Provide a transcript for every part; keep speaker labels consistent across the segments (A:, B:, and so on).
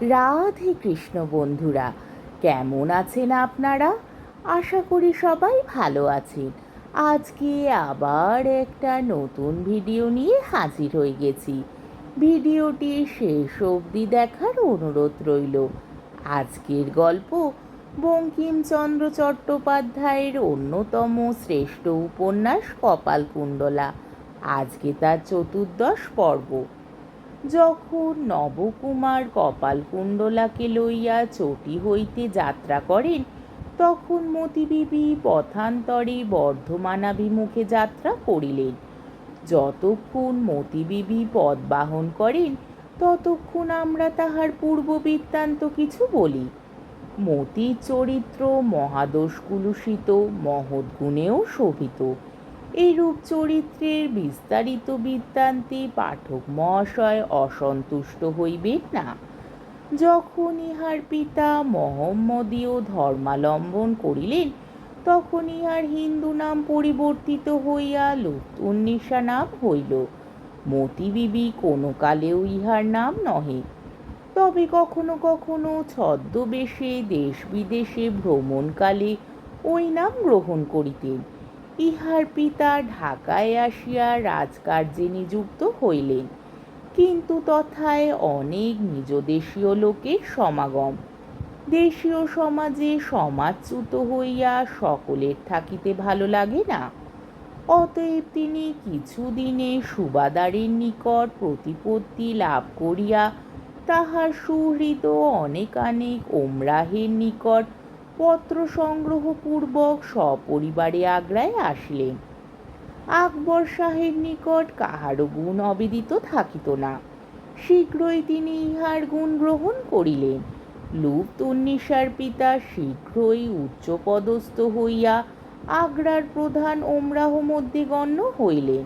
A: রাধে কৃষ্ণ বন্ধুরা, কেমন আছেন আপনারা? আশা করি সবাই ভালো আছেন। আজকে আবার একটা নতুন ভিডিও নিয়ে হাজির হয়ে গেছি। ভিডিওটি শেষ অবধি দেখার অনুরোধ রইল। আজকের গল্প বঙ্কিমচন্দ্র চট্টোপাধ্যায়ের অন্যতম শ্রেষ্ঠ উপন্যাস কপালকুণ্ডলা। আজকে তার চতুর্দশ পর্ব। যখন নবকুমার কপালকুণ্ডলাকে লইয়া চটি হইতে যাত্রা করেন, তখন মতিবিবি পথান্তরে বর্ধমানাভিমুখে যাত্রা করিলেন। যতক্ষণ মতিবিবি পদ বাহন করেন, ততক্ষণ আমরা তাহার পূর্ব বৃত্তান্ত কিছু বলি। মতির চরিত্র মহাদোষ কুলুষিত মহৎ গুণেও শোভিত। এইরূপ চরিত্রের বিস্তারিত বৃত্তান্তে পাঠক মহাশয় অসন্তুষ্ট হইবেন না। যখন ইহার পিতা মোহাম্মদীয় ধর্মালম্বন করিলেন, তখন ইহার হিন্দু নাম পরিবর্তিত হইয়া লুৎউন্নিসা নাম হইল। মতিবিবি কোনো কালেও ইহার নাম নহে। তবে কখনো কখনো ছদ্মবেশে দেশ বিদেশে ভ্রমণকালে ওই নাম গ্রহণ করিতেন। ইহার পিতা ঢাকায় আসিয়া রাজকার্যে নিযুক্ত হইলেন। কিন্তু তথায় অনেক নিজ দেশীয় লোকের সমাগম। দেশীয় সমাজে সমাজচ্যুত হইয়া সকলের থাকিতে ভালো লাগে না। অতএব তিনি কিছুদিনে সুবাদারের নিকট প্রতিপত্তি লাভ করিয়া তাহার সুহৃদ অনেকানেক ওমরাহের নিকট পত্র সংগ্রহপূর্বক সপরিবারে আগ্রায় আসিলেন। আকবর শাহের নিকট কাহারও গুণ অবেদিত থাকিত না। শীঘ্রই তিনি ইহার গুণ গ্রহণ করিলেন। লুপ্তুন্নিসার পিতা শীঘ্রই উচ্চপদস্থ হইয়া আগ্রার প্রধান ওমরাহ মধ্যে গণ্য হইলেন।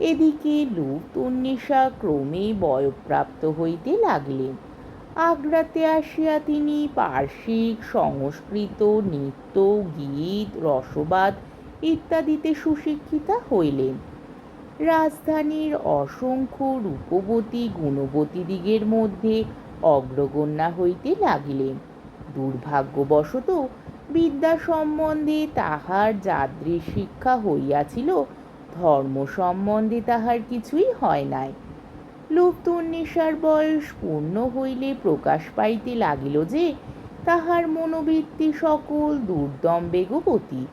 A: এদিকে লুপ্তুন্নিসা ক্রমেই বয়প্রাপ্ত হইতে লাগলেন। আগ্রাতে আসিয়া তিনি পার্শ্বিক, সংস্কৃত, নৃত্য, গীত, রসবাদ ইত্যাদিতে সুশিক্ষিতা হইলেন। রাজধানীর অসংখ্য রূপবতী, গুণবতী দিগের মধ্যে অগ্রগণ্যা হইতে লাগিলেন। দুর্ভাগ্যবশত বিদ্যা সম্বন্ধে তাহার যাদৃশ শিক্ষা হইয়াছিল, ধর্ম সম্বন্ধে তাহার কিছুই হয় নাই। লুপ্তুন্নিসার বয়স পূর্ণ হইলে প্রকাশ পাইতে লাগিল যে, তাহার মনোবৃত্তি সকল দুর্দম বেগবতী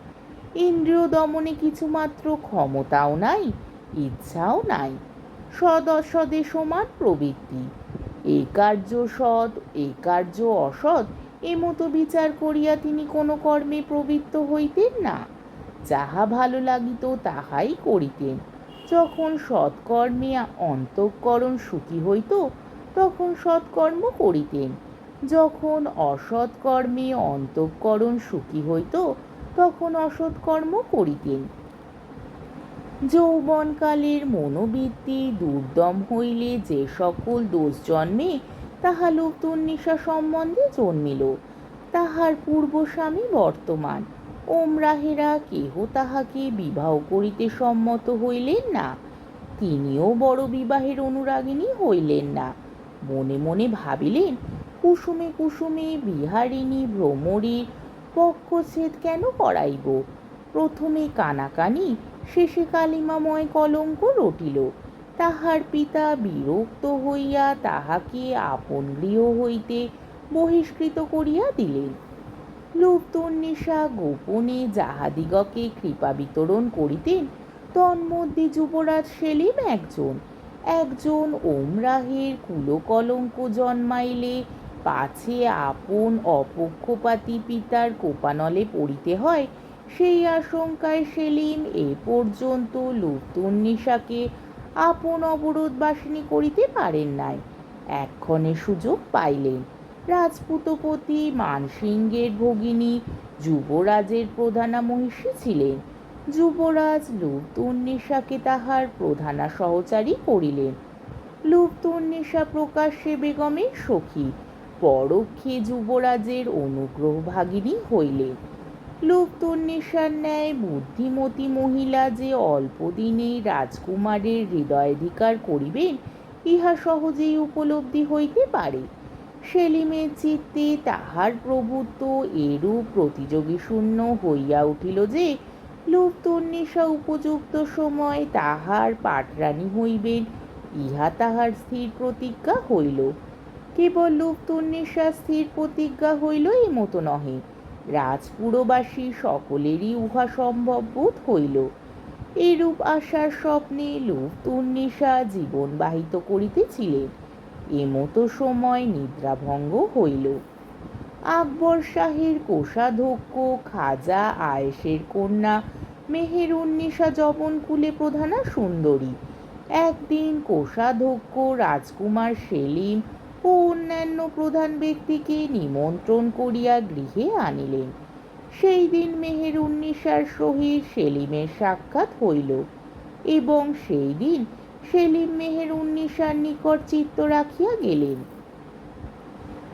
A: ইন্দ্রিয় দমনে কিছুমাত্র ক্ষমতাও নাই, ইচ্ছাও নাই সদসদে সমান প্রবৃত্তি। এ কার্য সৎ, এ কার্য অসৎ এমতো বিচার করিয়া তিনি কোনো কর্মে প্রবৃত্ত হইতেন না। যাহা ভালো লাগিত তাহাই করিতেন। যখন সৎকর্মে অন্তঃকরণ সুখী হইত, তখন সৎকর্ম করিতেন। যখন অসৎকর্মে অন্তঃকরণ সুখী হইত, তখন অসৎকর্ম করিতেন। যৌবনকালের মনোবৃত্তি দুর্দম হইলে যে সকল দোষ জন্মে, তাহা লুপ্তুন্নিশা সম্বন্ধে জন্মিল। তাহার পূর্বস্বামী বর্তমান। ওমরাহেরা কেহ তাহাকে বিবাহ করিতে সম্মত হইলেন না? তিনিও বড় বিবাহের অনুরাগিনী হইলেন না। মনে মনে ভাবিলেন, কুসুমে কুসুমে বিহারিণী ভ্রমরীর পক্ষচ্ছেদ কেন করাইব? প্রথমে কানাকানি, শেষে কালিমাময় কলঙ্ক রটিল। তাহার পিতা বিরক্ত হইয়া তাহাকে আপন গৃহ হইতে বহিষ্কৃত করিয়া দিলেন। লুপ্তন্নেষা গোপনে যাহাদিগকে কৃপা বিতরণ করিতেন, তন্মধ্যে যুবরাজ সেলিম একজন। একজন ওমরাহের কুলকলঙ্ক জন্মাইলে পাছে আপন অপক্ষপাতী পিতার কোপানলে পড়িতে হয়, সেই আশঙ্কায় সেলিম এ পর্যন্ত লুপ্তুন্নিসাকে আপন অবরোধ বাসিনী করিতে পারেন নাই। এক্ষণে সুযোগ পাইলেন। রাজপুতপতি, মানসিংহের ভগিনী, যুবরাজের প্রধানা মহিষী ছিলেন। যুবরাজ লুপ্তুন্নিসাকে তাহার প্রধানা সহচারী করিলেন। লুপ্তুন্নিসা প্রকাশ্যে বেগমের সখী, পরোক্ষে যুবরাজের অনুগ্রহ ভাগিনী হইলেন। লুপ্তুন্নিসার ন্যায় বুদ্ধিমতী মহিলা যে অল্প দিনেই রাজকুমারের হৃদয়াধিকার করিবেন, ইহা সহজেই উপলব্ধি হইতে পারে। সেলিমের চিত্তে তাহার প্রভুত্ব এরূপ প্রতিযোগী শূন্য হইয়া উঠিল যে লুপ্তন্বেষা উপযুক্ত সময় তাহার পাটরানী হইবেন, ইহা তাহার স্থির প্রতিজ্ঞা হইল। কেবল লুপ্তন্বেষা স্থির প্রতিজ্ঞা হইল মতো নহে, রাজপুরবাসী সকলেরই উহা সম্ভব বোধ হইল। এরূপ আশার স্বপ্নে লুপ্তন্বেষা জীবন বাহিত করিতেছিলেন। এমতো সময় নিদ্রাভঙ্গ হইল। আকবর শাহের কোষাধ্যক্ষ, খাজা আয়েশের কন্যা মেহের মেহেরুন্নিশা জবনকুলে প্রধানা সুন্দরী। একদিন কোষাধ্যক্ষ রাজকুমার সেলিম ও অন্যান্য প্রধান ব্যক্তিকে নিমন্ত্রণ করিয়া গৃহে আনিলেন। সেই দিন মেহেরুন্নিশার সহিত সেলিমের সাক্ষাৎ হইল এবং সেই দিন সেলিম মেহের উন্নিশার নিকট চিত্ত রাখিয়া গেলেন।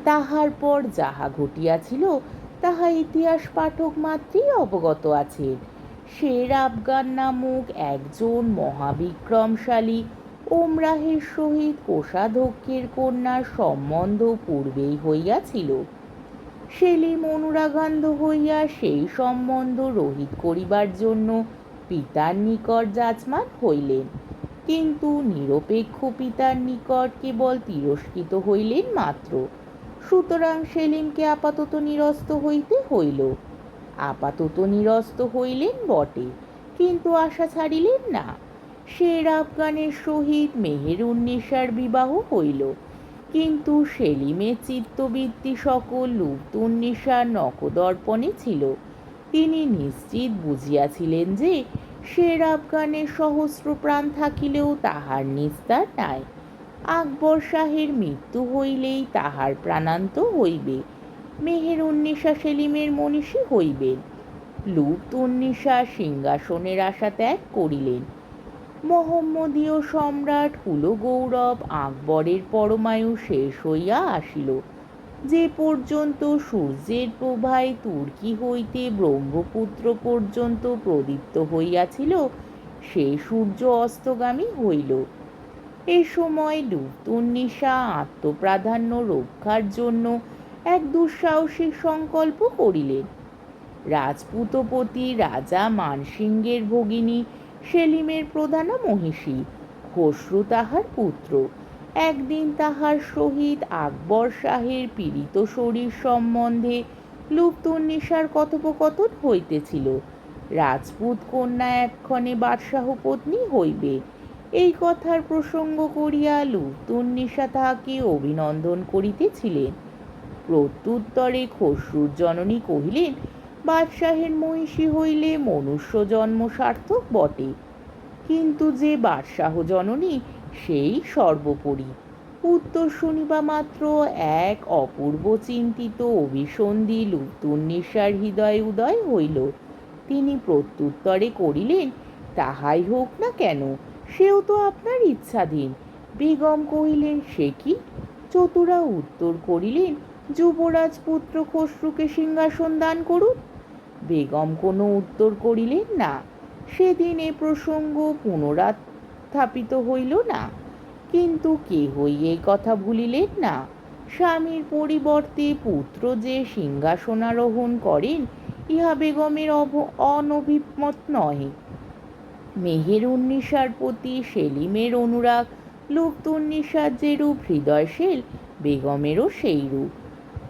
A: তাহার পর যাহা ঘটিয়াছিল, তাহা ইতিহাস পাঠক মাত্রই অবগত আছেন। শের আফগান নামক একজন মহাবিক্রমশালী ওমরাহের সহিত কোষাধ্যক্ষের কন্যার সম্বন্ধ পূর্বেই হইয়াছিল। সেলিম অনুরাগান্ধ হইয়া সেই সম্বন্ধ রহিত করিবার জন্য পিতার নিকট যাচমান হইলেন। কিন্তু নিরপেক্ষ পিতার নিকট কেবল তিরস্কৃত হইলেন মাত্র। সুতরাং সেলিমকে আপাতত নিরস্ত হইতে হইল। আপাতত নিরস্ত হইলেন বটে, কিন্তু আশা ছাড়িলেন না। শের আফগানের সহিত মেহেরুন্নেসার বিবাহ হইল। কিন্তু সেলিমের চিত্তবৃত্তি সকল লুপ্তুন্নেসার নকদর্পণে ছিল। তিনি নিশ্চিত বুঝিয়াছিলেন যে শের আফগানের সহস্র প্রাণ থাকিলেও তাহার নিস্তার নাই। আকবর শাহের মৃত্যু হইলেই তাহার প্রাণান্ত হইবে। মেহেরুন্নেসা সেলিমের মনীষী হইবেন। লুপ্ত উন্নিশা সিংহাসনের আশা ত্যাগ করিলেন। মোহাম্মদীয় সম্রাট কুলগৌরব আকবরের পরমায়ু শেষ হইয়া আসিল। যে পর্যন্ত সূর্যের প্রভায় তুর্কি হইতে ব্রহ্মপুত্র পর্যন্ত প্রদীপ্ত হইয়াছিল, সে সূর্য অস্তগামী হইল। এ সময় লুপ্তুন্নিশা আত্মপ্রাধান্য রক্ষার জন্য এক দুঃসাহসিক সংকল্প করিলেন। রাজপুতপতি রাজা মানসিংহের ভগিনী সেলিমের প্রধানা মহিষী খসরু তাহার পুত্র। একদিন তাহার সহিত আকবর শাহের পীড়িত শরীর সম্বন্ধে লুপ্তুন্নিশার কথোপকথন হইতেছিল। রাজপুত কন্যা এক্ষণে বাদশাহ পত্নী হইবে। এই কথার প্রসঙ্গ করিয়া লুপ্তুন্নিশা তাহাকে অভিনন্দন করিতেছিলেন। প্রত্যুত্তরে খসরুর জননী কহিলেন, বাদশাহের মহিষী হইলে মনুষ্য জন্ম সার্থক বটে। কিন্তু যে বাদশাহ জননী সেই সর্বোপরি। উত্তর শুনিবা মাত্র এক অপূর্ব চিন্তিত অভিসন্ধি লুপ্তুন্নিসার হৃদয়ে উদয় হইল। তিনি প্রত্যুত্তরে করিলেন তাহাই হোক না কেন, সেও তো আপনার ইচ্ছাধীন। বেগম কহিলেন, সে কি? চতুরা উত্তর করিলেন, যুবরাজ পুত্র খসরুকে সিংহাসন দান করুন। বেগম কোনো উত্তর করিলেন না। সেদিন এ প্রসঙ্গ পুনরাস্থাপিত হইল না। কিন্তু কেহই এই কথা ভুলিলেন না। স্বামীর পরিবর্তে পুত্র যে সিংহাসনারোহণ করেন, ইহা বেগমের অনভিমত নহে। মেহের উন্নিশার প্রতি সেলিমের অনুরাগ লুপ্তুন্নিসার যেরূপ হৃদয়শীল, বেগমেরও সেই রূপ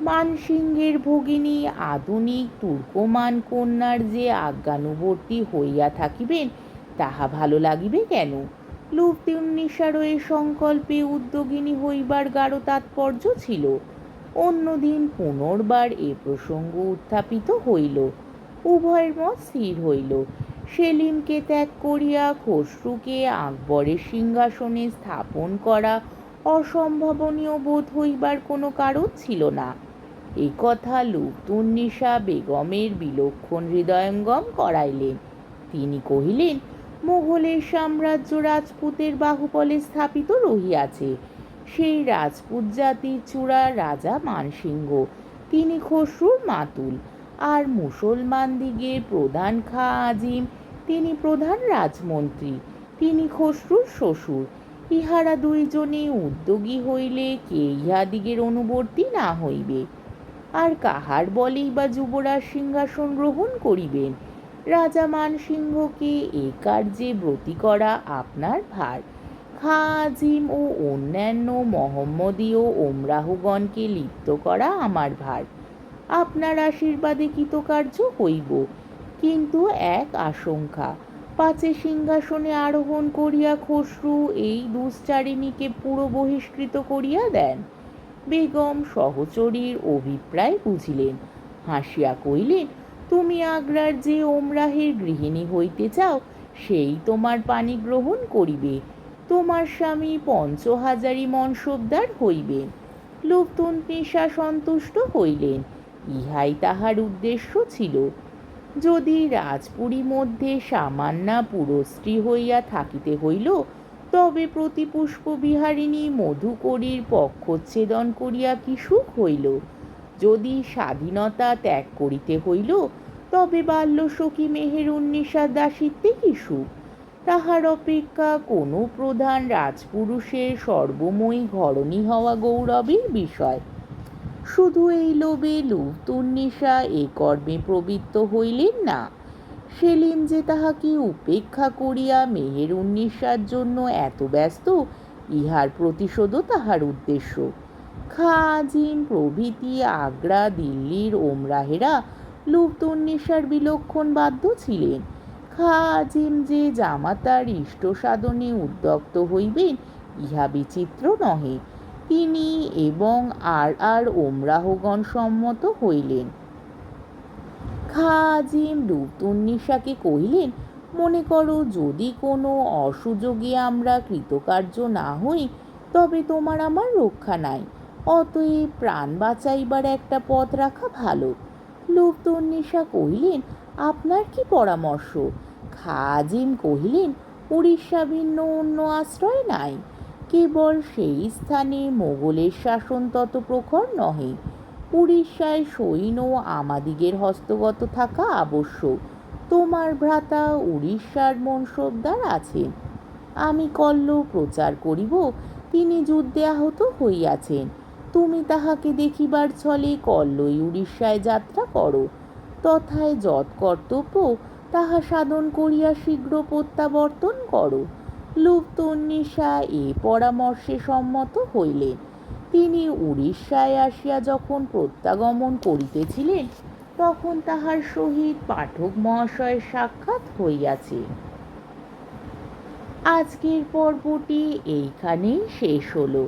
A: মানসিংহের ভগিনী আধুনিক তুর্কমান কন্যার যে আজ্ঞানুবর্তী হইয়া থাকিবেন, তাহা ভালো লাগিবে কেন? লুপ্তুন্নিসারও এ সংকল্পে উদ্যোগিনী হইবার গাঢ় তাৎপর্য ছিল। অন্যদিন পুনর্বার এ প্রসঙ্গ উত্থাপিত হইল। উভয়ের মত স্থির হইল। সেলিমকে ত্যাগ করিয়া খসরুকে আকবরের সিংহাসনে স্থাপন করা অসম্ভাবনীয় বোধ হইবার কোনো কারণ ছিল না। এ কথা লুপ্তুন্নিসা বেগমের বিলক্ষণ হৃদয়ঙ্গম করাইলেন। তিনি কহিলেন মোগলের সাম্রাজ্য রাজপুতের বাহুবলে স্থাপিত রহিয়াছে। সেই রাজপুত জাতির চূড়া রাজা মানসিংহ, তিনি খসরুর মাতুল। আর মুসলমান দিগের প্রধান খা আজিম, তিনি প্রধান রাজমন্ত্রী, তিনি খসরুর শ্বশুর। ইহারা দুইজনে উদ্যোগী হইলে কে ইহাদিগের অনুবর্তী না হইবে? আর কাহার বলেই বা যুবরাজ সিংহাসন গ্রহণ করিবেন? রাজা মানসিংহকে এ কার্যে ব্রতী করা আপনার ভার। খা আজিম ও অন্যান্য মহম্মদীয় ওমরাহগণকে লিপ্ত করা আমার ভার। আপনার আশীর্বাদে কৃতকার্য হইব। কিন্তু এক আশঙ্কা, পাছে সিংহাসনে আরোহণ করিয়া খসরু এই দুশ্চারিণীকে পুরো বহিষ্কৃত করিয়া দেন। বেগম সহচরীর অভিপ্রায় বুঝিলেন। হাসিয়া কইলেন তুমি আগ্রার যে ওমরাহের গৃহিণী হইতে চাও, সেই তোমার পানি গ্রহণ করিবে। তোমার স্বামী পঞ্চ পঞ্চহাজারি মনসবদার হইবেন লোকতন্ত্রিষা সন্তুষ্ট হইলেন, ইহাই তাহার উদ্দেশ্য ছিল। যদি রাজপুরী মধ্যে সামান্যা পুরস্ত্রী হইয়া থাকিতে হইল, তবে প্রতিপুষ্প বিহারিণী মধুকরীর পক্ষচ্ছেদন করিয়া কি সুখ হইল? যদি স্বাধীনতা ত্যাগ করিতে হইল তবে বাল্য সখী মেহের উন্নিশা দাসিত্বে কি সুখ। তাহার অপেক্ষা কোনো প্রধান রাজপুরুষের সর্বময়ী ঘরণী হওয়া গৌরবের বিষয়। শুধু এই লোভে লুফতুন্নিশা এ কর্মে প্রবৃত্ত হইলেন না। সেলিম যে তাহাকে উপেক্ষা করিয়া মেহের উন্নিশার জন্য এত ব্যস্ত, ইহার প্রতিশোধও তাহার উদ্দেশ্য। খাজিম প্রভৃতি আগ্রা, দিল্লির ওমরাহেরা লুফতুন্নিশার বিলক্ষণ বাধ্য ছিলেন। খাজিম যে জামাতার ইষ্ট সাধনে উদ্যক্ত হইবেন, ইহা বিচিত্র নহে। তিনি এবং আর আর ওমরাহগণ সম্মত হইলেন। খাজিম লুতুন্নিশাকে কহিলেন, মনে করো যদি কোনো অসুযোগে আমরা কৃতকার্য না হই, তবে তোমার আমার রক্ষা নাই। অতএব প্রাণ বাঁচাইবার একটা পথ রাখা ভালো। লুপ্তন্নিশা কহিলেন, আপনার কি পরামর্শ? খাজিম কহিলেন উড়িষ্যা ভিন্ন অন্য আশ্রয় নাই। কেবল সেই স্থানে মোগলের শাসন তত প্রখর নহে। উড়িষ্যায় সৈন্য আমাদিগের হস্তগত থাকা আবশ্যক। তোমার ভ্রাতা উড়িষ্যার মনসবদার আছেন। আমি কল্ল প্রচার করিব, তিনি যুদ্ধে আহত হইয়াছেন। তুমি তাহাকে দেখিবার ছলে কল্লই উড়িষ্যায় যাত্রা করো। তথায় যৎ কর্তব্য, তাহা সাধন করিয়া শীঘ্র প্রত্যাবর্তন করো। লুপ্তন্নিশা এ পরামর্শে সম্মত হইলেন তিনি উড়িষ্যায় আসিয়া যখন প্রত্যাগমন করিতেছিলেন, তখন তাহার সহিত পাঠক মহাশয়ের সাক্ষাৎ হইয়াছে। আজকের পর্বটি এইখানেই শেষ হলো।